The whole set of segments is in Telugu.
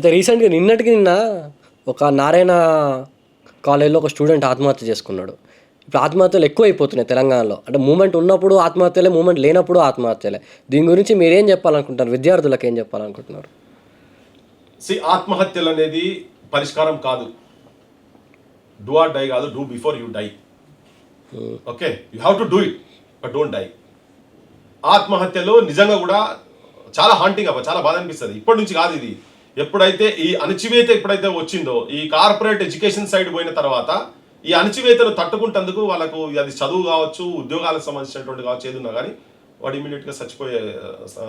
అయితే రీసెంట్గా నిన్నటికి నిన్న ఒక నారాయణ కాలేజీలో ఒక స్టూడెంట్ ఆత్మహత్య చేసుకున్నాడు. ఇప్పుడు ఆత్మహత్యలు ఎక్కువ అయిపోతున్నాయి తెలంగాణలో. అంటే మూమెంట్ ఉన్నప్పుడు ఆత్మహత్యలే మూమెంట్ లేనప్పుడు ఆత్మహత్యలే. దీని గురించి మీరేం చెప్పాలనుకుంటున్నారు? విద్యార్థులకు ఏం చెప్పాలనుకుంటున్నారు? సి ఆత్మహత్యలు అనేది పరిష్కారం కాదు. డూ ఆర్ డై కాదు do before you die okay you have to do it but don't die ఆత్మహత్యలు నిజంగా కూడా చాలా హాంటింగ్ అవ్వ చాలా బాధ అనిపిస్తుంది. ఇప్పటి నుంచి కాదు ఇది. ఎప్పుడైతే ఈ అణచివేత ఎప్పుడైతే వచ్చిందో ఈ కార్పొరేట్ ఎడ్యుకేషన్ సైడ్ పోయిన తర్వాత ఈ అణచివేతను తట్టుకుంటందుకు వాళ్ళకు అది చదువు కావచ్చు ఉద్యోగాలకు సంబంధించినటువంటి కావచ్చు ఏదున్నా కానీ వాడు ఇమీడియట్గా చచ్చిపోయే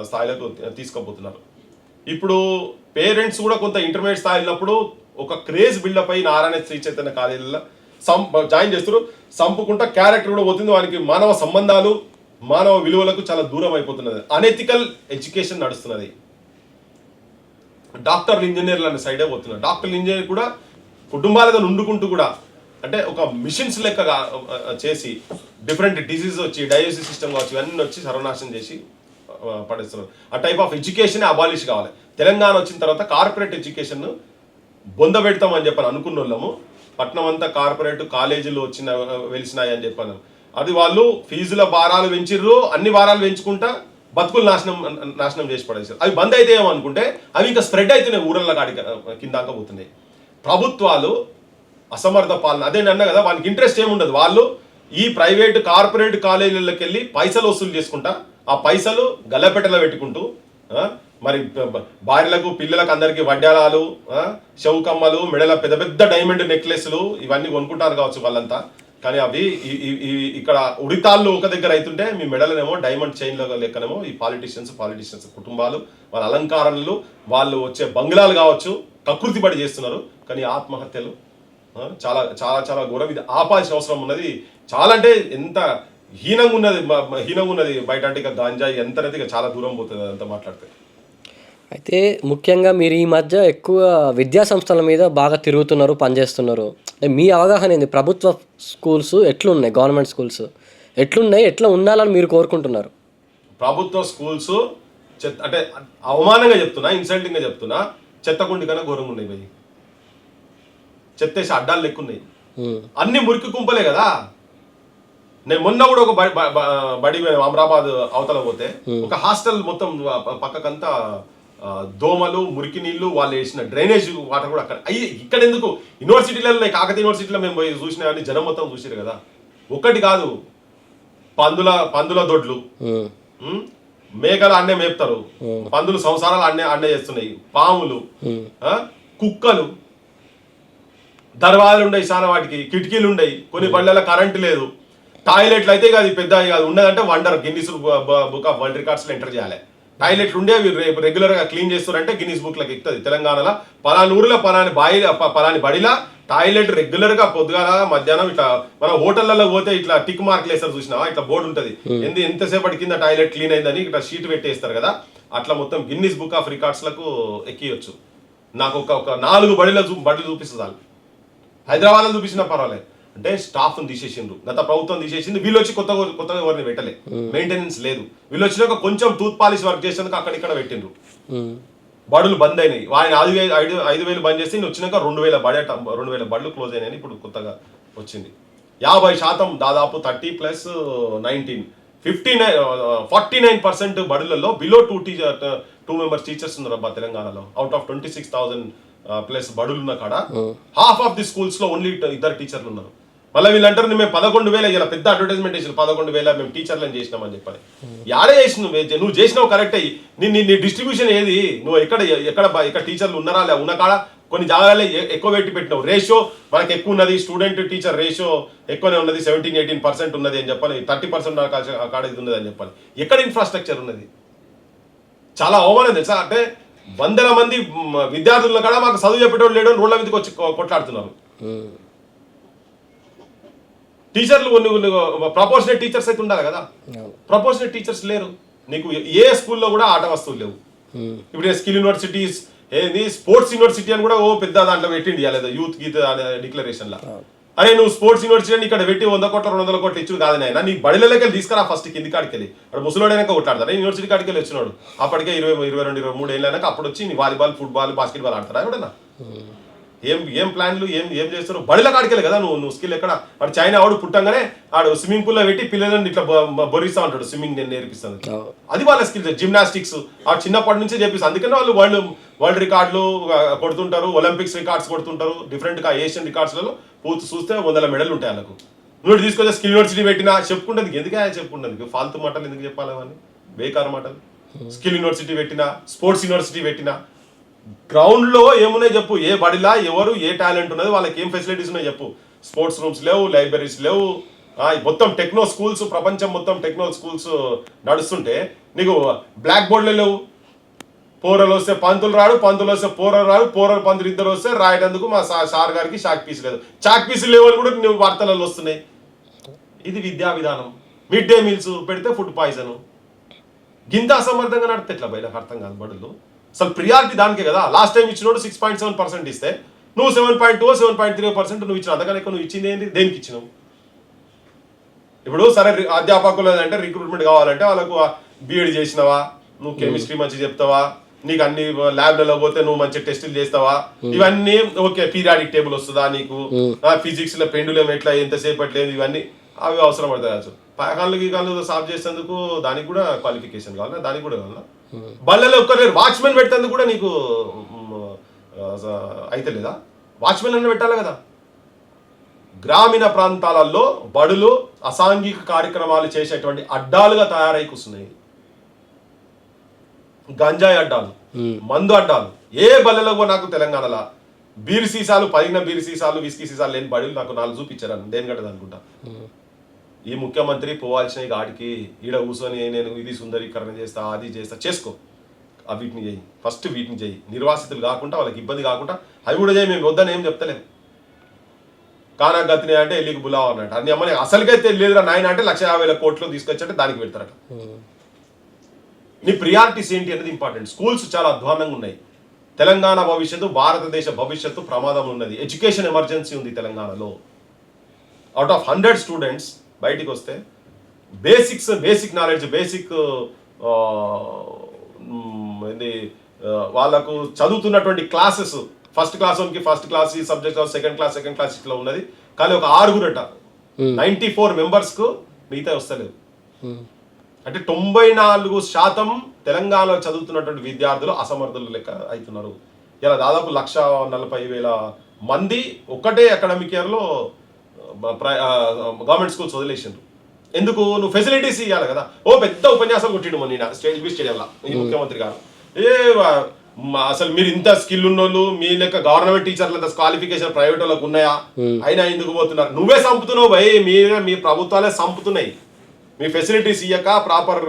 స్థాయిలకు తీసుకోబోతున్నారు ఇప్పుడు పేరెంట్స్ కూడా కొంత ఇంటర్మీడియట్ స్థాయి వెళ్ళినప్పుడు ఒక క్రేజ్ బిల్డప్ అయి నారాయణ శ్రీ చైతన్య కాలేజీలో సం జాయిన్ చేస్తారు సంపుకుంటా క్యారెక్టర్ కూడా పోతుంది. వానికి మానవ సంబంధాలు మానవ విలువలకు చాలా దూరం అయిపోతున్నది. అనెథికల్ ఎడ్యుకేషన్ నడుస్తున్నది. డాక్టర్లు ఇంజనీర్లు అనే సైడే పోతున్నారు. డాక్టర్లు ఇంజనీర్ కూడా కుటుంబాలుగా నుండుకుంటూ కూడా అంటే ఒక మిషన్స్ లెక్కగా చేసి డిఫరెంట్ డిసీజ్ వచ్చి డయాలసిస్ సిస్టమ్ కావచ్చు ఇవన్నీ వచ్చి సర్వనాశనం చేసి ఆ, పడేస్తున్నారు. ఆ టైప్ ఆఫ్ ఎడ్యుకేషన్ అబాలిష్ కావాలి. తెలంగాణ వచ్చిన తర్వాత కార్పొరేట్ ఎడ్యుకేషన్ బొంద పెడతామని చెప్పని అనుకున్న వాళ్ళము పట్నం అంతా కార్పొరేట్ కాలేజీలు వచ్చిన వెలిసినాయి అని చెప్పాను. అది వాళ్ళు ఫీజుల భారాలు పెంచిర్రు అన్ని భారాలు పెంచుకుంటా బతుకులు నాశనం నాశనం చేసి పడేసారు అవి బంద్ అయితే ఏమనుకుంటే అవి ఇంకా స్ప్రెడ్ అవుతున్నాయి ఊరల్ల కాడి కిందాక పోతున్నాయి. ప్రభుత్వాలు అసమర్థ పాలన. అదే అన్న కదా వాళ్ళకి ఇంట్రెస్ట్ ఏముండదు. వాళ్ళు ఈ ప్రైవేట్ కార్పొరేట్ కాలేజీలకు వెళ్ళి పైసలు వసూలు చేసుకుంటా ఆ పైసలు గల్లపెట్టలో పెట్టుకుంటూ మరి భార్యలకు పిల్లలకు అందరికీ వడ్డాలాలు ఆ, మెడల పెద్ద పెద్ద డైమండ్ నెక్లెస్లు ఇవన్నీ కొనుక్కుంటారు కావచ్చు వాళ్ళంతా. కానీ అవి ఇక్కడ ఉడితాళ్ళు ఒక దగ్గర అవుతుంటే మీ మెడలనేమో డైమండ్ చైన్ల లెక్కనేమో ఈ పాలిటిషియన్స్ పాలిటీషియన్స్ కుటుంబాలు వాళ్ళ అలంకారణలు వాళ్ళు వచ్చే బంగ్లాలు కావచ్చు ప్రకృతి పడి చేస్తున్నారు. కానీ ఆత్మహత్యలు చాలా చాలా చాలా ఘోరం. ఇది ఆపాల్సిన అవసరం ఉన్నది. చాలా అంటే ఎంత హీనంగా ఉన్నది హీనంగా ఉన్నది బయట అంటే ఇక గాంజాయి ఎంత అనేది ఇక చాలా దూరం పోతుంది అంత మాట్లాడితే. అయితే ముఖ్యంగా మీరు ఈ మధ్య ఎక్కువ విద్యా సంస్థల మీద బాగా తిరుగుతున్నారు పనిచేస్తున్నారు. అంటే మీ అవగాహన ఏంది? ప్రభుత్వ స్కూల్స్ ఎట్లున్నాయి? గవర్నమెంట్ స్కూల్స్ ఎట్లున్నాయి? ఎట్లా ఉండాలని మీరు కోరుకుంటున్నారు? ప్రభుత్వ స్కూల్స్ అంటే అవమానంగా చెప్తున్నా ఇన్సల్టింగ్గా చెప్తున్నా చెత్తకుండి కన్నా ఘోరంగా ఉన్నాయి భయ్ చెత్తేసి అడ్డాలు లెక్కున్నాయి. అన్ని మురికి కుంపలే కదా. నేను మొన్న కూడా ఒక బడి అమరాబాద్ అవతల పోతే ఒక హాస్టల్ మొత్తం పక్కకంతా దోమలు మురికి నీళ్ళు వాళ్ళు వేసిన డ్రైనేజ్ వాటర్ కూడా అక్కడ అయ్యి ఇక్కడ ఎందుకు యూనివర్సిటీలలో కాకతీయ యూనివర్సిటీలో మేము పోయి చూసినా కానీ జనం మొత్తం చూసారు కదా. ఒక్కటి కాదు పందుల పందుల దొడ్లు. మేకలు అన్నే మేపుతారు. పందులు సంసారాలు అన్నే అన్నే చేస్తున్నాయి. పాములు కుక్కలు. దర్వాజాలు ఉండయి చాలా వాటికి కిటికీలు ఉండయి. కొన్ని బళ్ళలో కరెంటు లేదు. టాయిలెట్లు అయితే కాదు పెద్ద కాదు. ఉన్నదంటే wonder. Guinness book of world records enter చేయాలి. టాయిలెట్లు ఉండే అవి రెగ్యులర్గా క్లీన్ చేస్తారంటే గిన్నిస్ బుక్లకు ఎక్కుతుంది. తెలంగాణలో పలాని ఊర్లో పలాని బాయి పలాని బడిలా టాయిలెట్ రెగ్యులర్గా పొద్దుగాల మధ్యాహ్నం ఇట్లా మన హోటళ్ళలో పోతే ఇట్లా టిక్ మార్క్లు వేస్తారు చూసినా ఇట్లా బోర్డు ఉంటది. ఎందు ఎంతసేపటి కింద టాయిలెట్ క్లీన్ అయిందని ఇట్లా షీట్ పెట్టేస్తారు కదా. అట్లా మొత్తం గిన్నిస్ బుక్ ఆఫ్ రికార్డ్స్లకు ఎక్కియొచ్చు. నాకు ఒక ఒక నాలుగు బడిలో చూ బడులు చూపిస్తుంది చాలు. హైదరాబాద్లో చూపించినా పర్వాలేదు. అంటే స్టాఫ్ తీసేసిండ్రు. గత ప్రభుత్వం తీసేసింది వీళ్ళు వచ్చి కొత్త కొత్తగా ఎవరిని పెట్టలే. మెయింటెనెన్స్ లేదు. వీళ్ళు వచ్చినాక కొంచెం టూత్ పాలిష్ వర్క్ చేసేందుకు అక్కడిక్కడ పెట్టిండ్రు. ఉమ్, బడులు బంద్ అయినాయి. ఆయన ఐదు వేలు ఐదు ఐదు వేలు బంద్ చేసి వచ్చినాక రెండు వేల బడి రెండు వేల బడులు క్లోజ్ అయినాయని ఇప్పుడు కొత్తగా వచ్చింది. యాభై శాతం దాదాపు thirty plus nineteen. Fifty nine forty nine percent బడులలో below two teacher two members teachers ఉన్నారు అబ్బా తెలంగాణలో. Out of twenty six thousand plus బడులు ఉన్న కాడ హాఫ్ ఆఫ్ ది స్కూల్స్లో ఓన్లీ ఇద్దరు టీచర్లు ఉన్నారు. మళ్ళీ వీళ్ళంటారు మేము పదకొండు వేల ఇలా పెద్ద అడ్వర్టైజ్మెంట్ చేసిన పదకొండు వేల మేము టీచర్లను చేసినామని చెప్పాలి యాడే చేసిన నువ్వు చేసినావు కరెక్ట్ అయ్యి నీ నీ డిస్ట్రిబ్యూషన్ ఏది? నువ్వు ఎక్కడ ఎక్కడ ఎక్కడ టీచర్లు ఉన్నారా లే ఉన్న కాడ? కొన్ని జాగాలే ఎక్కువ పెట్టి పెట్టినావు. రేషియో మనకి ఎక్కువ ఉన్నది స్టూడెంట్ టీచర్ రేషియో ఎక్కువనే ఉన్నది సెవెంటీన్ ఎయిటీన్ పర్సెంట్ ఉన్నది అని చెప్పాలి థర్టీ పర్సెంట్ కాడ ఇది ఉన్నది అని చెప్పాలి ఎక్కడ ఇన్ఫ్రాస్ట్రక్చర్ ఉన్నది? చాలా అవమానం తెలుసా? అంటే వందల మంది విద్యార్థుల కాడ మాకు చదువు చెప్పేటోళ్ళు లేడు రోడ్ల మీదకి వచ్చి కొట్లాడుతున్నారు. టీచర్లు కొన్ని ప్రపోర్షనేట్ టీచర్స్ అయితే ఉండాలి కదా. అవును. ప్రపోర్షనేట్ టీచర్స్ లేరు. నీకు ఏ స్కూల్లో కూడా ఆట వస్తువులు లేవు. ఇప్పుడు స్కిల్ యూనివర్సిటీస్ ఏది స్పోర్ట్స్ యూనివర్సిటీ అని కూడా ఓ పెద్ద దాంట్లో పెట్టిండి లేదా యూత్ గీత్ అనే డిక్లరేషన్ లా అరే నువ్వు స్పోర్ట్స్ యూనివర్సిటీ అని ఇక్కడ పెట్టి వంద కోట్ల రెండు వందల కోట్లు ఇచ్చుడు కాదు నాయన. నీ బడిలోకి తీసుకురా ఫస్ట్ కింది కాడికి వెళ్ళి. అక్కడ ముసలోడైనా కొట్లాడతారా యూనివర్సిటీ కాడికి వెళ్ళి వచ్చినాడు. అప్పటికే ఇరవై ఇరవై రెండు ఇరవై మూడు ఏళ్ళైనాక అప్పుడు వచ్చి నీ వాలీబాల్ ఫుట్బాల్ బాస్కెట్ బాల్ ఆడతారా ఎవడన్నా ఏం ఏం ప్లాన్లు ఏం ఏం చేస్తారు? బడిలో కాడికెళ్ళి కదా నువ్వు నువ్వు స్కిల్ ఎక్కడ? వాడు చైనా వాడు పుట్టంగానే ఆడు స్విమ్మింగ్ పూల్లో పెట్టి పిల్లలని ఇట్లా బొ- బొర్రిస్తా ఉంటాడు స్విమ్మింగ్ నేను నేర్పిస్తాను. అది వాళ్ళ స్కిల్స్ జిమ్నాస్టిక్స్. ఆ చిన్నప్పటి నుంచే చెప్పిస్తారు అందుకని వాళ్ళు వరల్డ్ వరల్డ్ రికార్డులు కొడుతుంటారు ఒలింపిక్స్ రికార్డ్స్ కొడుతుంటారు డిఫరెంట్గా ఏషియన్ రికార్డ్స్లలో పూర్తి చూస్తే వందల మెడల్ ఉంటాయి వాళ్ళకు. నువ్వు తీసుకొచ్చే స్కిల్ యూనివర్సిటీ పెట్టినా చెప్పుకుంటుంది. ఎందుకే చెప్పుకుంటుంది? ఫాల్తు మాటలు ఎందుకు చెప్పాలి అవన్నీ? బేకార్ మాటలు. స్కిల్ యూనివర్సిటీ పెట్టినా స్పోర్ట్స్ యూనివర్సిటీ పెట్టినా గ్రౌండ్లో ఏమున్నాయి చెప్పు. ఏ బడిలా ఎవరు ఏ టాలెంట్ ఉన్నది వాళ్ళకి ఏం ఫెసిలిటీస్ ఉన్నాయి చెప్పు. స్పోర్ట్స్ రూమ్స్ లేవు లైబ్రరీస్ లేవు. మొత్తం టెక్నో స్కూల్స్ ప్రపంచం మొత్తం టెక్నో స్కూల్స్ నడుస్తుంటే నీకు బ్లాక్ బోర్డులు లేవు. పోరలు వస్తే పంతులు రాడు పంతులు వస్తే పోరలు రాడు పోరలు పంతులు ఇద్దరు వస్తే రాయడందుకు మా సార్ గారికి షాక్ పీస్ లేదు. చాక్ పీసులు లేవని కూడా నువ్వు వార్తలలో వస్తున్నాయి. ఇది విద్యా విధానం. మిడ్ డే మీల్స్ పెడితే ఫుడ్ పాయిజన్ గింత అసమర్థంగా నడితే ఎట్లా బయట? అర్థం కాదు బడులు అసలు ప్రియారిటీ దానికే కదా? లాస్ట్ టైం ఇచ్చినోడు సిక్స్ పాయింట్ సెవెన్ పర్సెంట్ ఇస్తే నువ్వు seven point two seven point three percent నువ్వు ఇచ్చిన అంతకన్నా ఎక్కువ నువ్వు ఇచ్చింది ఏంటి దేనికి ఇచ్చినావు? ఇప్పుడు సరే అధ్యాపకులు అంటే రిక్రూట్మెంట్ కావాలంటే వాళ్ళకు బీఎడ్ చేసినావా? నువ్వు కెమిస్ట్రీ మంచి చెప్తావా? నీకు అన్ని ల్యాబ్లలో పోతే నువ్వు మంచి టెస్టులు చేస్తావా? ఇవన్నీ ఓకే పీరియాడిక్ టేబుల్ వస్తుందా నీకు? ఫిజిక్స్లో పెండులం ఎట్లా ఎంతసేపు లేదు ఇవన్నీ అవి అవసరం పడతాయి కావచ్చు పైకాళ్ళు గీకాళ్ళు సాఫ్ చేసేందుకు దానికి కూడా క్వాలిఫికేషన్ కావాలా? దానికి కూడా కావాలా? బళ్ళలో ఒక్కరు వాచ్మెన్ పెట్టేందుకు కూడా నీకు అయితే లేదా? వాచ్మెన్ అన్న పెట్టాలి కదా? గ్రామీణ ప్రాంతాలలో బడులు అసాంఘిక కార్యక్రమాలు చేసేటువంటి అడ్డాలుగా తయారై కూర్చున్నాయి. గంజాయి అడ్డాలు మందు అడ్డాలు. ఏ బల్లెలో కూడా నాకు తెలంగాణలో బీరు సీసాలు పదిగిన బీరు సీసాలు విస్కీ సీసాలు లేని బడులు నాకు నాలుగు చూపించారు దేనికంటే అనుకుంటా ఈ ముఖ్యమంత్రి పోవాల్సిన గాడికి ఈడ కూర్చొని నేను ఇది సుందరీకరణ చేస్తా అది చేస్తా చేసుకో. ఆ వీటిని చేయి. ఫస్ట్ వీటిని చేయి. నిర్వాసితులు కాకుండా వాళ్ళకి ఇబ్బంది కాకుండా అవి కూడా చేయి మేము వద్దని ఏం చెప్తలేము కానా గతిని అంటే ఎల్లికి బులావ్ అన్నట్టు. అన్ని అమ్మని అసలుకైతే లేదురా నాయన అంటే లక్ష యాభై వేల కోట్లు తీసుకొచ్చంటే దానికి పెడతారట. నీ ప్రియారిటీస్ ఏంటి అనేది ఇంపార్టెంట్ స్కూల్స్ చాలా అధ్వానంగా ఉన్నాయి. తెలంగాణ భవిష్యత్తు భారతదేశ భవిష్యత్తు ప్రమాదం ఉన్నది. ఎడ్యుకేషన్ ఎమర్జెన్సీ ఉంది తెలంగాణలో. అవుట్ ఆఫ్ హండ్రెడ్ స్టూడెంట్స్ బయటికి వస్తే బేసిక్స్ బేసిక్ నాలెడ్జ్ బేసిక్ ఆ, వాళ్ళకు చదువుతున్నటువంటి క్లాసెస్ ఫస్ట్ క్లాస్ వన్కి ఫస్ట్ క్లాస్ ఈ subject second class second class ఇట్లా ఉన్నది. కానీ ఒక ఆరుగురట. నైంటీ ఫోర్ మెంబర్స్కు మిగతా వస్తలేదు. అంటే తొంభై నాలుగు శాతం తెలంగాణలో చదువుతున్నటువంటి విద్యార్థులు అసమర్థులు లెక్క అవుతున్నారు. ఇలా దాదాపు లక్ష నలభై వేల మంది ఒక్కటే అకాడమిక్ ఇయర్లో గవర్నమెంట్ స్కూల్స్ వదిలేసిండ్రు. ఎందుకు? నువ్వు ఫెసిలిటీస్ ఇవ్వాలి కదా. ఓ పెద్ద ఉపన్యాసం కొట్టిండు మొన్న స్టేజ్ బి స్టేడియంలో ఈ ముఖ్యమంత్రి గారు. ఏ మా- అసలు మీరు ఇంత స్కిల్ ఉన్నోళ్ళు మీ లెక్క గవర్నమెంట్ టీచర్లు అంత క్వాలిఫికేషన్ ప్రైవేట్ వాళ్ళకు ఉన్నాయా? అయినా ఎందుకు పోతున్నారు? నువ్వే సంపుతున్నావు భయ్ మీరే మీ ప్రభుత్వాలే సంపుతున్నాయి. మీ ఫెసిలిటీస్ ఇయ్యక ప్రాపర్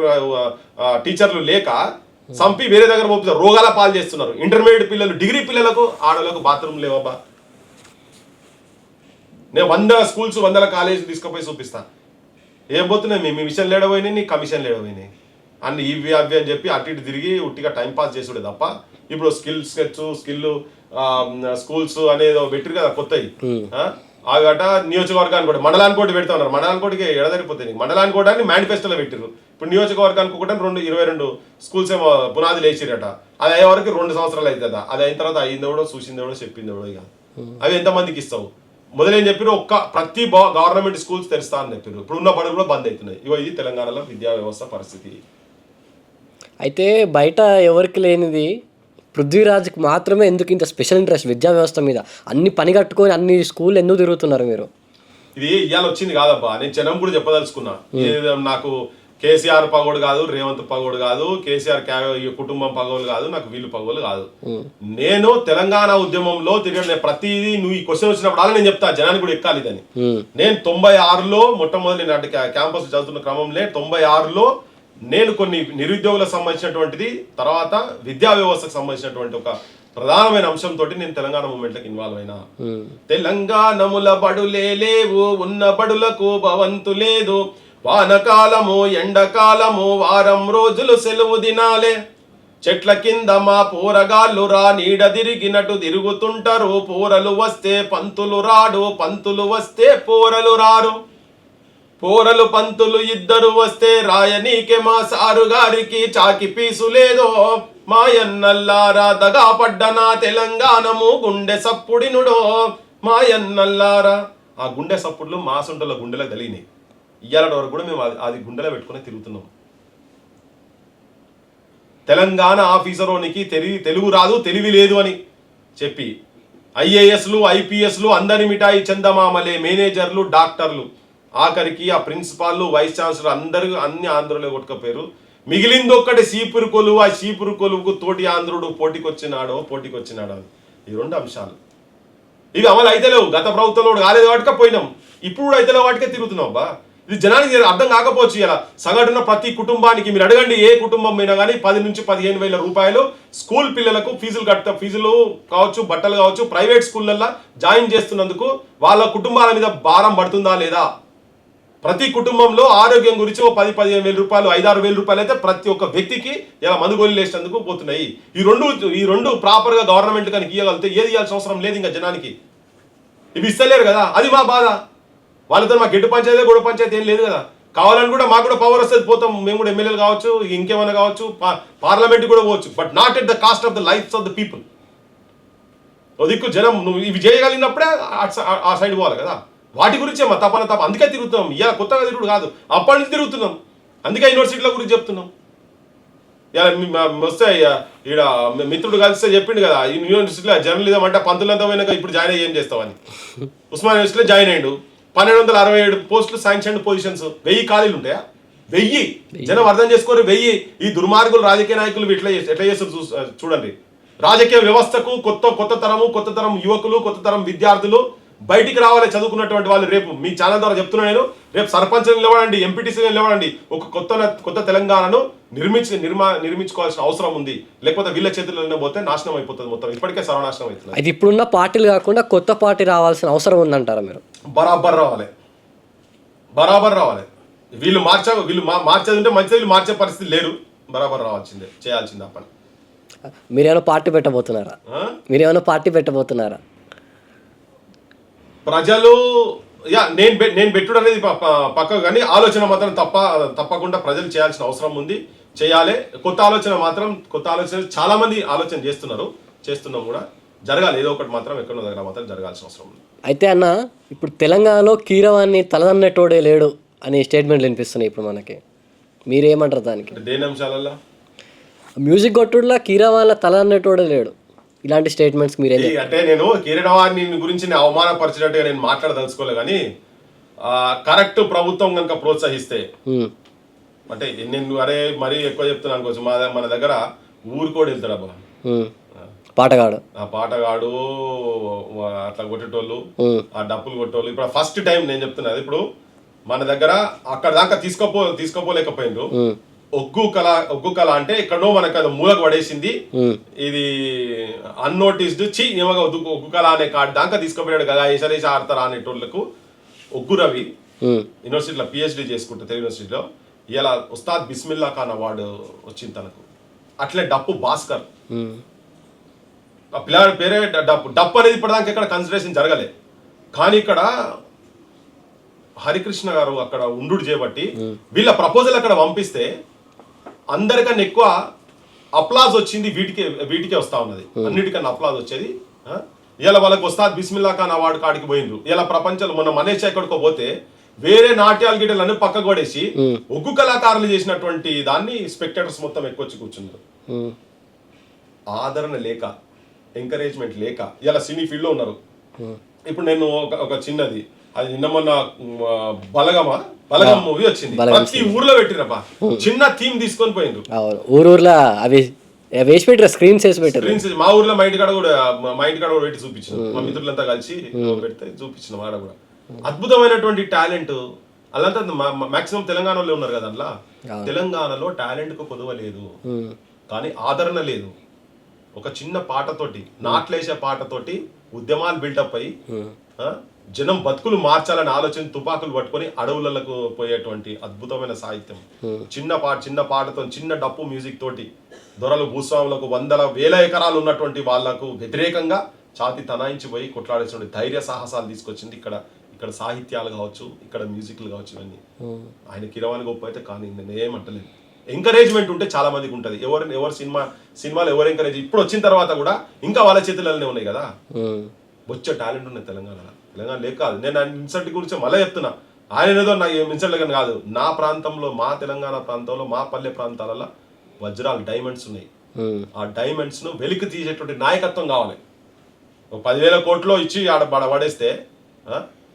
టీచర్లు లేక సంపి వేరే దగ్గర పంపుతారు రోగాల పాలు చేస్తున్నారు. ఇంటర్మీడియట్ పిల్లలు డిగ్రీ పిల్లలకు ఆడలకు బాత్రూమ్ లేవబ్బా. నేను వందల స్కూల్స్ వందల కాలేజీలు తీసుకుపోయి చూపిస్తా ఏం పోతున్నాయి? మీ మీ మిషన్ లేడపోయినాయి నీ కమిషన్ లేడపోయినాయి అన్ని ఇవి అవి అని చెప్పి అటు ఇటు తిరిగి ఉట్టిగా టైం పాస్ చేసుడే తప్ప ఇప్పుడు స్కిల్ స్కెచ్ స్కిల్ స్కూల్స్ అనేది పెట్టిరు కదా కొత్తవి ఆ? అవి అట నియోజకవర్గానికి కూడా మండలానికి కూడా పెడతా ఉన్నారు మండలానికి కూడా ఎడదరిపోతాయి నీకు. మండలానికి కూడా మేనిఫెస్టోలో పెట్టిరు ఇప్పుడు నియోజకవర్గానికి ఒకటి రెండు ఇరవై రెండు స్కూల్స్ ఏమో పునాది లేచిరట. అది అయ్యే వరకు రెండు సంవత్సరాలు అవుతుందా? అది అయిన తర్వాత అయింది కూడా చూసింది కూడా చెప్పింది కూడా ఇక. అవి ఎంతమందికి ఇస్తావు? మొదలేం చెప్పారు ఒక్క ప్రతి గవర్నమెంట్ స్కూల్స్ తెరుస్తా అని చెప్పారు. ఇప్పుడు ఉన్న బడులు కూడా బంద్ అవుతున్నాయి. ఇగో ఇది తెలంగాణలో విద్యా వ్యవస్థ పరిస్థితి. అయితే బయట ఎవరికి లేనిది పృథ్వీరాజ్కి మాత్రమే ఎందుకు ఇంత స్పెషల్ ఇంట్రెస్ట్ విద్యా వ్యవస్థ మీద? అన్ని పని కట్టుకొని అన్ని స్కూల్ ఎందుకు తిరుగుతున్నారు మీరు? ఇది ఇవాళ వచ్చింది కాదబ్బా. నేను జనం కూడా చెప్పదలుచుకున్నా. నాకు కేసీఆర్ పగోడు కాదు రేవంత్ పగోడు కాదు కేసీఆర్ కుటుంబం పగోలు కాదు నాకు వీళ్ళు పగోలు కాదు. నేను తెలంగాణ ఉద్యమంలో తిరిగిన ప్రతిదీ నువ్వు ఈ క్వశ్చన్ వచ్చినప్పుడు అలా నేను చెప్తా జనానికి కూడా ఎక్కాలి ఇదని. ఉమ్, నేను తొంభై ఆరులో మొట్టమొదటి క్యా- క్యాంపస్ చదువుతున్న క్రమంలో తొంభై ఆరులో నేను కొన్ని నిరుద్యోగులకు సంబంధించినటువంటిది తర్వాత విద్యా వ్యవస్థకు సంబంధించినటువంటి ఒక ప్రధానమైన అంశంతో నేను తెలంగాణ మూమెంట్లోకి ఇన్వాల్వ్ అయినా. తెలంగాణముల బడులే లేవు ఉన్న బడులకు భవంతు లేదు. వానకాలము ఎండకాలము వారం రోజులు సెలవు దినాలే. చెట్ల కింద మా పూరగాళ్ళు రా నీడ తిరిగినట్టు తిరుగుతుంటారు. పోరలు వస్తే పంతులు రాడు పంతులు వస్తే పోరలు రారు. పూరలు పంతులు ఇద్దరు వస్తే రాయనీకే మా సారు గారికి చాకి పీసు లేదో. మాయన్నల్లారా దగా పడ్డనా తెలంగాణము గుండె సప్పుడినుడో. మాయన్నల్లారా ఆ గుండె సప్పుడులు మాసుంటల గుండెలకు తెలియనాయి ఇయ్యాల వరకు కూడా మేము అది- అది గుండెలో పెట్టుకుని తిరుగుతున్నాం. తెలంగాణ ఆఫీసరోనికి తెలివి తెలుగు రాదు తెలివి లేదు అని చెప్పి ఐఏఎస్లు ఐపీఎస్లు అందరి మిఠాయి చందమామలే మేనేజర్లు డాక్టర్లు. ఆఖరికి ఆ ప్రిన్సిపాల్ వైస్ ఛాన్సలర్ అందరూ అన్ని ఆంధ్రలో కొట్టుకపోయారు. మిగిలింది ఒక్కటి సీపురు కొలువు ఆ సీపురు కొలువుకు తోటి ఆంధ్రుడు పోటీకొచ్చినాడో పోటీకొచ్చినాడో? ఈ రెండు అంశాలు. ఇవి అమలు అయితే లేవు గత ప్రభుత్వంలో కాలేదు వాటికే పోయినాం. ఇప్పుడు అయితే వాటికే తిరుగుతున్నాం అబ్బా. ఇది జనానికి అర్థం కాకపోవచ్చు ఇలా. సగటున ప్రతి కుటుంబానికి మీరు అడగండి ఏ కుటుంబం అయినా కానీ పది నుంచి పదిహేను వేల రూపాయలు స్కూల్ పిల్లలకు ఫీజులు కట్ట ఫీజులు కావచ్చు బట్టలు కావచ్చు ప్రైవేట్ స్కూళ్ళల్లో జాయిన్ చేస్తున్నందుకు వాళ్ళ కుటుంబాల మీద భారం పడుతుందా లేదా? ప్రతి కుటుంబంలో ఆరోగ్యం గురించి ఓ పది పదిహేను వేల రూపాయలు ఐదారు వేల రూపాయలు అయితే ప్రతి ఒక్క వ్యక్తికి ఇలా మందుగోలు వేసినందుకు పోతున్నాయి. ఈ రెండు ఈ రెండు ప్రాపర్గా గవర్నమెంట్ కనుక ఇవ్వగలిగితే ఏది ఇవ్వాల్సిన అవసరం లేదు ఇంకా జనానికి. ఇవి ఇస్తలేరు కదా. అది మా బాధ. వాళ్ళతో మాకు ఎటు పంచాయతీ గొడవ పంచాయతీ ఏం లేదు కదా. కావాలని కూడా మాకు కూడా పవర్ వస్తుంది పోతాం మేము కూడా ఎమ్మెల్యేలు కావచ్చు ఇంకేమైనా కావచ్చు పార్లమెంట్ కూడా పోవచ్చు but not at the cost of the lives of the people దిక్కు జనం నువ్వు ఇవి చేయగలిగినప్పుడే ఆ సైడ్ పోవాలి కదా. వాటి గురించే మా తపన తప్ప అందుకే తిరుగుతున్నాం. ఇలా కొత్తగా తిరుగుడు కాదు. అప్పటి నుంచి తిరుగుతున్నాం. అందుకే యూనివర్సిటీల గురించి చెప్తున్నాం. ఇలా వస్తే ఈడ మిత్రుడు కలిస్తే చెప్పిండు కదా యూనివర్సిటీలో జర్నలిజం అంటే పంతులంతా పోయినాక ఇప్పుడు జాయిన్ అయ్యి ఏం చేస్తావని ఉస్మాన్ యూనివర్సిటీలో జాయిన్ అయ్యాడు. పన్నెండు వందల అరవై ఏడు పోస్టులు శాంక్షన్ పొజిషన్స్. వెయ్యి ఖాళీలు ఉంటాయా? వెయ్యి. జనం అర్థం చేసుకోరు వెయ్యి. ఈ దుర్మార్గులు రాజకీయ నాయకులు ఇట్లా ఎట్లా చేస్తారు చూడండి. రాజకీయ వ్యవస్థకు కొత్త కొత్త తరము కొత్త తరం యువకులు కొత్త తరం విద్యార్థులు బయటికి రావాలి చదువుకున్నటువంటి వాళ్ళు రేపు మీ ఛానల్ ద్వారా చెప్తున్నా నేను. రేపు సర్పంచ్ నిలబడండి ఎంపీటీసీ నిలబడండి. ఒక కొత్త కొత్త తెలంగాణను నిర్మించి నిర్మా నిర్మించుకోవాల్సిన అవసరం ఉంది. లేకపోతే వీళ్ళ చేతుల్లోనే పోతే నాశనం అయిపోతుంది మొత్తం. ఇప్పటికే సర్వనాశనం అవుతుంది. అయితే ఇప్పుడున్న పార్టీలు కాకుండా కొత్త పార్టీ రావాల్సిన అవసరం ఉందంటారా మీరు? బరాబర్ రావాలి. బరాబర్ రావాలి. వీళ్ళు మార్చ వీళ్ళు మా- మార్చేది ఉంటే మంచిది వీళ్ళు మార్చే పరిస్థితి లేరు బరాబర్ రావాల్సిందే చేయాల్సిందే పని. మీరేమైనా పార్టీ పెట్టబోతున్నారా? మీరేమైనా పార్టీ పెట్టబోతున్నారా? ప్రజలు యా నేను నేను పెట్టుడు అనేది ప- ప- పక్కకు కానీ ఆలోచన మాత్రం తప్ప తప్పకుండా ప్రజలు చేయాల్సిన అవసరం ఉంది. చేయాలి. కొత్త ఆలోచన మాత్రం కొత్త ఆలోచన చాలా మంది ఆలోచన చేస్తున్నారు చేస్తున్నాం కూడా. జరగాలి. ఏదో ఒకటి మాత్రం ఎక్కడో దగ్గర మాత్రం జరగాల్సిన అవసరం ఉంది. అయితే అన్న ఇప్పుడు తెలంగాణలో కీరవాన్ని తలదన్నటోడే లేడు అనే స్టేట్మెంట్లు వినిపిస్తున్నాయి ఇప్పుడు మనకి. మీరేమంటారు దానికి? దేని అంశాలల్లో? మ్యూజిక్ కొట్టుడులా కీరవాన్ల తలదన్నటోడే లేడు. ఇలాంటి స్టేట్మెంట్స్ మీరేం అంటే నేను కిరీటవారిని గురించి నేను అవమానపరిచినట్టుగా నేను మాట్లాడదలుచుకోలే కానీ కరెక్ట్ ప్రభుత్వం కనుక ప్రోత్సహిస్తే అంటే నేను అరే మరీ ఎక్కువ చెప్తున్నాను అనుకోవచ్చు. మా మన దగ్గర ఊరు కూడా వెళ్తాడు అబ్బా. పాటగాడు. ఆ పాటగాడు అట్లా కొట్టేటోళ్ళు ఆ డప్పులు కొట్టేటోళ్ళు. ఇప్పుడు ఫస్ట్ టైం నేను చెప్తున్నది ఇప్పుడు మన దగ్గర అక్కడ దాకా తీసుకోపో తీసుకోపోలేకపోయిండ్రు. ఒగ్గు కళ ఒగ్గు కళ అంటే ఎక్కడో మనకు అది మూలకు పడేసింది. ఇది అన్నోటిస్డ్ చి నిమగ ఒగ్గు కళ అనే కాడు దాకా తీసుకుపోయాడు కదా ఏసరేసి ఆడతారా అనేటోళ్ళకు ఒగ్గు రవి యూనివర్సిటీలో పిహెచ్డి చేసుకుంటే తెలుగు యూనివర్సిటీలో. ఇలా ఉస్తాద్ బిస్మిల్లా ఖాన్ అవార్డు వచ్చింది తనకు. అట్లే డప్పు భాస్కర్. ఆ పిల్లాడి పేరే డప్పు. డప్పు అనేది ఇప్పటిదాకా ఎక్కడ కన్సిడరేషన్ జరగలే. కానీ ఇక్కడ హరికృష్ణ గారు అక్కడ ఉండు చేయబట్టి వీళ్ళ ప్రపోజల్ అక్కడ పంపిస్తే అందరికన్నా ఎక్కువ అప్లాజ్ వచ్చింది వీటికే వీటికే వస్తా ఉన్నది. అన్నిటికన్నా అప్లాజ్ వచ్చేది? ఇలా వాళ్ళకి వస్తాద్ బిస్మిల్లా ఖాన్ అవార్డు కాడికి పోయిండ్రు. ఇలా ప్రపంచంలో మొన్న మనీష్ ఎక్కడికో పోతే వేరే నాట్యాలు గిటలు అన్ని పక్కకు పడేసి ఒగ్గు కళాకారులు చేసినటువంటి దాన్ని స్పెక్టేటర్స్ మొత్తం ఎక్కువ వచ్చి కూర్చున్నారు ఆదరణ లేక ఎంకరేజ్మెంట్ లేక ఇలా సినీ ఫీల్డ్లో ఉన్నారు ఇప్పుడు నేను ఒక ఒక చిన్నది. అది నిన్న మొన్న బలగమా? బలగం మూవీ వచ్చింది. ప్రతి ఊర్లో పెట్టిరప్ప చిన్న థీమ్ తీసుకొని పోయిండ్రు. ఊరూర్లో అవి వేసి పెట్టారు స్క్రీన్స్ వేసి పెట్టారు స్క్రీన్స్ మా ఊర్లో మా ఇంటి కాడ కూడా మా- మా ఇంటి కాడ పెట్టి చూపించిన. మా మిత్రులంతా కలిసి పెడితే చూపించిన ఆడ కూడా. అద్భుతమైనటువంటి టాలెంట్. అలాంటి మాక్సిమం తెలంగాణలో ఉన్నారు కదా అందులో. తెలంగాణలో టాలెంట్కు కొదువ లేదు కానీ ఆదరణ లేదు. ఒక చిన్న పాటతోటి నాట్లేసే పాటతోటి ఉద్యమాలు బిల్డప్ అయ్యి జనం బతుకులు మార్చాలని ఆలోచన తుపాకులు పట్టుకొని అడవులకు పోయేటువంటి అద్భుతమైన సాహిత్యం. చిన్న పాట చిన్న పాటతో చిన్న డప్పు మ్యూజిక్ తోటి దొరలు భూస్వాములకు వందల వేల ఎకరాలు ఉన్నటువంటి వాళ్ళకు వ్యతిరేకంగా ఛాతి తనాయించి పోయి కొట్లాడేటువంటి ధైర్య సాహసాలు తీసుకొచ్చింది ఇక్కడ ఇక్కడ సాహిత్యాలు కావచ్చు ఇక్కడ మ్యూజిక్లు కావచ్చు ఇవన్నీ. ఆయన కిరవాణి గొప్ప అయితే కానీ నేను ఏమంటలేదు ఎంకరేజ్మెంట్ ఉంటే చాలా మందికి ఉంటుంది. ఎవరు ఎవరు సినిమా సినిమాలు ఎవరు ఎంకరేజ్ ఇప్పుడు వచ్చిన తర్వాత కూడా ఇంకా వాళ్ళ చేతులనే ఉన్నాయి కదా. బొచ్చ టాలెంట్ ఉన్నది తెలంగాణలో. తెలంగాణ లేక కాదు. నేను ఆయన ఇన్సల్ట్ గురించి మళ్ళీ చెప్తున్నా. ఆయన ఏదో నాకు ఇన్సల్ట్ కానీ కాదు. నా ప్రాంతంలో మా తెలంగాణ ప్రాంతంలో మా పల్లె ప్రాంతాలలో వజ్రాలు డైమండ్స్ ఉన్నాయి. ఆ డైమండ్స్ను వెలికి తీసేటువంటి నాయకత్వం కావాలి. ఒక పదివేల కోట్లో ఇచ్చి ఆడ పడ పడేస్తే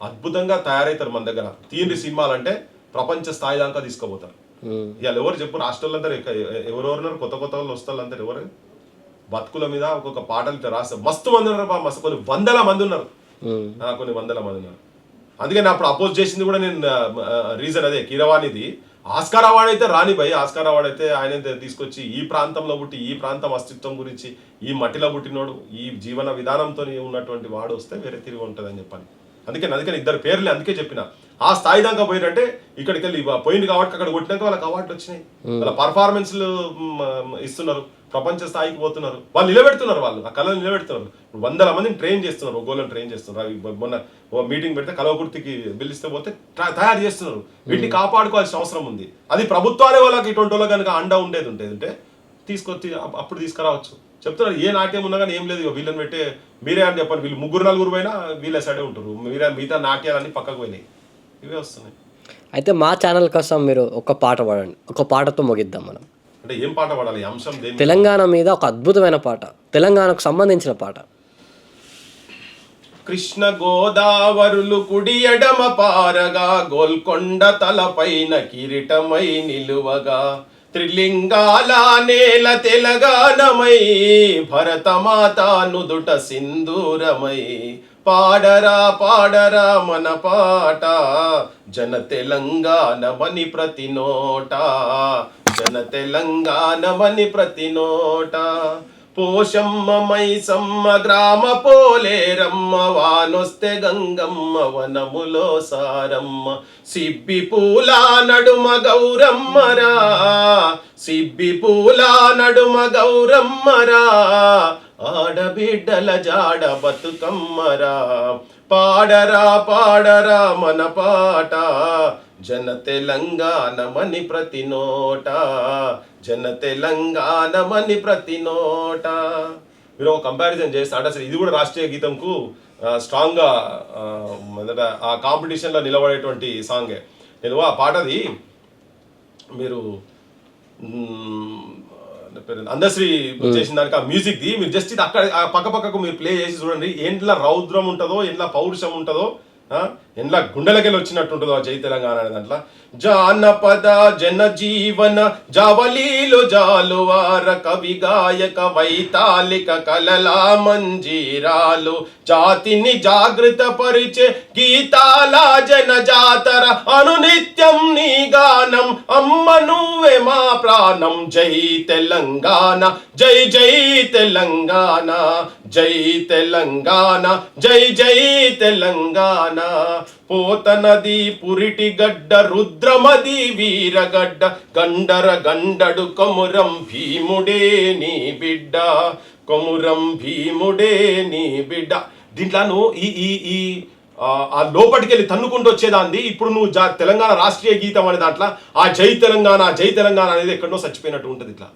అద్భుతంగా తయారవుతారు మన దగ్గర. తీయండి సినిమాలు అంటే ప్రపంచ స్థాయి దాకా తీసుకోపోతారు. ఉమ్, ఇవాళ ఎవరు చెప్పు రాష్ట్రాలందరూ ఎవరెవరు ఉన్నారు? కొత్త కొత్త వాళ్ళు వస్తారు ఎవరు? బతుకుల మీద ఒక్కొక్క పాటలు రాస్తారు మస్తు మంది ఉన్నారు బా, మస్తు కొన్ని వందల మంది ఉన్నారు. కొన్ని వందల మంది ఉన్నారు. అందుకే నేను అప్పుడు అపోజ్ చేసింది కూడా నేను రీజన్ అదే కీరవాణిది. ఆస్కార్ అవార్డ్ అయితే రాని భయ్ ఆస్కార్ అవార్డ్ అయితే ఆయన తీసుకొచ్చి ఈ ప్రాంతంలో పుట్టి ఈ ప్రాంతం అస్తిత్వం గురించి ఈ మట్టిలో పుట్టినోడు ఈ జీవన విధానంతో ఉన్నటువంటి వాడు వస్తే వేరే తిరిగి ఉంటుంది అని చెప్పాను అందుకే అందుకని ఇద్దరు పేర్లు అందుకే చెప్పిన. ఆ స్థాయి దాకా పోయినంటే ఇక్కడికి వెళ్ళి పోయింది కాబట్టి అక్కడ కొట్టినాక వాళ్ళకి అవార్డులు వచ్చినాయి. వాళ్ళ పర్ఫార్మెన్స్లు ఇస్తున్నారు. ప్రపంచ స్థాయికి పోతున్నారు. వాళ్ళు నిలబెడుతున్నారు వాళ్ళు. ఆ కళలు నిలబెడుతున్నారు. వందల మందిని ట్రైన్ చేస్తున్నారు. ఒగ్గోళ్ళని ట్రైన్ చేస్తున్నారు. మొన్న మీటింగ్ పెడితే కలవకుర్తికి పిలిస్తే పోతే తయారు చేస్తున్నారు. వీటిని కాపాడుకోవాల్సిన అవసరం ఉంది. అది ప్రభుత్వాలే వాళ్ళకి ఇటువంటి వాళ్ళకి కనుక అండ ఉండేది ఉండేది ఉంటే తీసుకొచ్చి అప్- అప్పుడు తీసుకురావచ్చు. చెప్తున్నారు ఏ నాట్యం ఉన్నా కానీ ఏం లేదు వీళ్ళని పెట్టే మీరే అని చెప్పండి వీళ్ళు ముగ్గురు నలుగురు పోయినా వీళ్ళ సైడే ఉంటారు. మీరే మిగతా నాట్యాలన్నీ పక్కకు పోయినాయి. ఇవే వస్తున్నాయి. అయితే మా ఛానల్ కోసం మీరు ఒక పాట పాడండి. ఒక పాటతో ముగిద్దాం మనం. అంటే ఏం పాట పాడాలి? అంశం తెలంగాణ మీద ఒక అద్భుతమైన పాట. తెలంగాణకు సంబంధించిన పాట. కృష్ణ గోదావరులు కుడి ఎడమ పారగా గోల్కొండ తలపైన కిరీటమై నిలువగా త్రిలింగాల నేల తెలంగాణమై భరతమాత నుదుట సింధూరమై. పాడరా పాడరా మన పాట జన తెలంగాణమని ప్రతి నోట జన తెలంగాణమని ప్రతి నోట. పోషమ్మ మైసమ్మ గ్రామ పోలేరమ్మ వానొస్తే గంగమ్మ వనములో సారమ్మ. సిబ్బి పూల నడుమ గౌరమ్మరా సిబ్బి పూల నడుమ గౌరమ్మరా. ఆడబిడ్డల జాడ బతుకమ్మరా పాడరా పాడరా మన పాట. జన తెలంగాణమని ప్రతి నోట. జన తెలంగాణమని ప్రతి నోట. మీరు ఒక కంపారిజన్ చేస్తే అంటే అసలు ఇది కూడా రాష్ట్రీయ గీతంకు స్ట్రాంగ్గా ఆ, మొదట ఆ కాంపిటీషన్లో నిలబడేటువంటి సాంగే నేను ఆ పాటది మీరు అందశ్రీ చేసిన దానికి ఆ మ్యూజిక్ ది మీరు జస్ట్ ఇది అక్కడ పక్క పక్కకు మీరు ప్లే చేసి చూడండి ఎండ్ల రౌద్రం ఉంటుందో ఎండ్ల పౌరుషం ఉంటుందో ఎండ్ల గుండెలకెళ్ళి వచ్చినట్టుంటుందో ఆ జై తెలంగాణ అనే దాంట్లో. జానపద జన జీవన జావలీలు జాలువార కవి గాయక వైతాళిక కలలా మంజీరాలు. జాతిని జాగృత పరిచే గీతాల జన జాతర అనునిత్యం నీ గానం. అమ్మ నువ్వే మా ప్రాణం. జై తెలంగాణ జై జై తెలంగాణ జై తెలంగాణ జై జై తెలంగాణ. పోతనది పురిటి గడ్డ రుద్రమది వీరగడ్డ గండర గండడు కొమురం భీముడే నీ బిడ్డ కొమురం భీముడే నీ బిడ్డ. దీంట్లో నువ్వు ఈ ఈ ఈ ఆ, లోపలికి వెళ్ళి తన్నుకుంటూ వచ్చేదాన్ని ఇప్పుడు నువ్వు జా తెలంగాణ రాష్ట్రీయ గీతం అనే దాంట్లో ఆ జై తెలంగాణ జై తెలంగాణ అనేది ఎక్కడో చచ్చిపోయినట్టు ఉంటుంది ఇట్లా.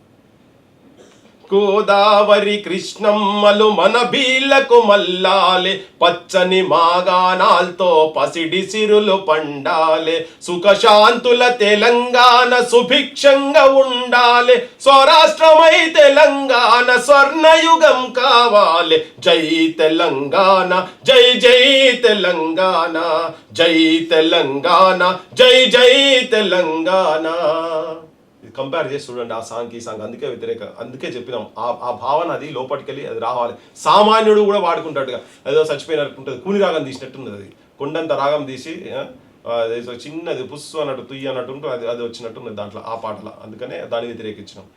గోదావరి కృష్ణమ్మలు మన బీళ్ళకు మల్లాలే. పచ్చని మాగానాల్తో పసిడి సిరులు పండాలే. సుఖశాంతుల తెలంగాణ సుభిక్షంగా ఉండాలి. స్వరాష్ట్రమై తెలంగాణ స్వర్ణయుగం కావాలి. జై తెలంగాణ జై జై తెలంగాణ జై తెలంగాణ జై జై తెలంగాణ. ఇది కంపేర్ చేసి చూడండి ఆ సాంగ్ ఈ సాంగ్ అందుకే వ్యతిరేక అందుకే చెప్పినాం. ఆ ఆ భావన అది లోపలికెళ్ళి అది రావాలి. సామాన్యుడు కూడా వాడుకుంటాడుగా. ఏదో చచ్చిపోయినట్టు ఉంటుంది కూని రాగం తీసినట్టుంది అది. కొండంత రాగం తీసి చిన్నది పుస్సు అన్నట్టు తుయ్యి అన్నట్టు ఉంటుంది అది అది వచ్చినట్టుంది దాంట్లో ఆ పాటలో. అందుకనే దాన్ని వ్యతిరేకించినాం.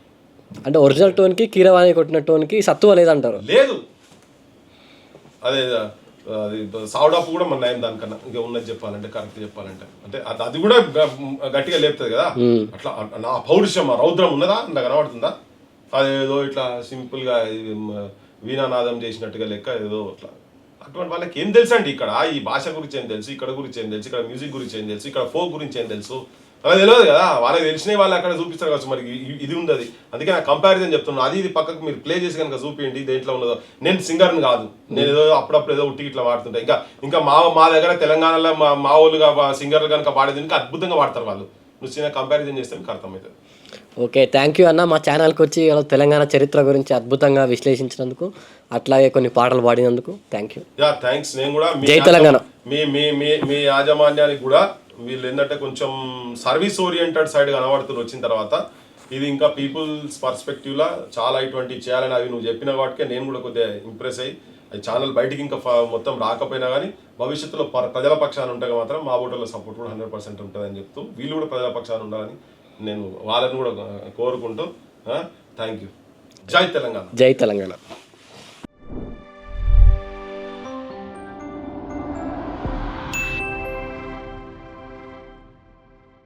అంటే ఒరిజినల్ టోన్కి కీరవాణి కొట్టిన టోన్కి సత్తువ లేదంటారు. లేదు. అదే అది సావుడాపు కూడా మన నయం దానికన్నా ఇంకా ఉన్నది చెప్పాలంటే కరెక్ట్ చెప్పాలంటే. అంటే అది- కూడా గట్టిగా లేపుతుంది కదా. అట్లా నా పౌరుషం రౌద్రం ఉన్నదా? అందులో కనబడుతుందా? అదేదో ఇట్లా సింపుల్గా వీణానాదం చేసినట్టుగా లెక్క ఏదో అట్లా. అటువంటి వాళ్ళకి ఏం తెలుసు అండి ఇక్కడ ఈ భాష గురించి ఏం తెలుసు? ఇక్కడ గురించి ఏం తెలుసు? ఇక్కడ మ్యూజిక్ గురించి ఏం తెలుసు? ఇక్కడ ఫోక్ గురించి ఏం తెలుసు? వాళ్ళకి తెలియదు కదా. వాళ్ళకి తెలిసినవి వాళ్ళు అక్కడ చూపిస్తారు కదా మరి ఇది ఉంది అది అందుకే నాకు కంపారిజన్ చెప్తున్నాను అది ఇది పక్కకు మీరు ప్లే చేసి కనుక చూపించండి దేంట్లో ఉన్నదో. నేను సింగర్ని కాదు. నేను ఏదో అప్పుడప్పుడు ఏదో ఉట్టి ఇట్లా వాడుతుంటా ఇంకా ఇంకా మా మా దగ్గర తెలంగాణలో మా మా వాళ్ళుగా సింగర్లు కనుక పాడేది ఇంకా అద్భుతంగా పాడతారు వాళ్ళు. నువ్వు చిన్న కంపారిజన్ చేస్తే మీకు అర్థమవుతుంది. ఓకే థ్యాంక్ యూ అన్న. మా ఛానల్కి వచ్చి తెలంగాణ చరిత్ర గురించి అద్భుతంగా విశ్లేషించినందుకు అట్లాగే కొన్ని పాటలు పాడినందుకు థ్యాంక్ యూ యా థ్యాంక్స్ నేను కూడా జై తెలంగాణ. మీ మీ మీ మీ యాజమాన్యానికి కూడా వీళ్ళు ఏంటంటే కొంచెం సర్వీస్ ఓరియంటెడ్ సైడ్ కనబడుతున్నారు వచ్చిన తర్వాత. ఇది ఇంకా పీపుల్స్ పర్స్పెక్టివ్లో చాలా ఇటువంటి చేయాలని అవి నువ్వు చెప్పిన వాటికే నేను కూడా కొద్దిగా ఇంప్రెస్ అయ్యి ఛానల్ బయటికి ఇంకా మొత్తం రాకపోయినా కానీ భవిష్యత్తులో ప్రజల పక్షాన ఉంటే మాత్రం మా ఓటర్ల సపోర్ట్ కూడా హండ్రెడ్ పర్సెంట్ ఉంటుందని చెప్తూ వీళ్ళు కూడా ప్రజల పక్షాన ఉండాలని నేను వాళ్ళని కూడా కోరుకుంటూ థ్యాంక్ యూ జై తెలంగాణ. జై తెలంగాణ.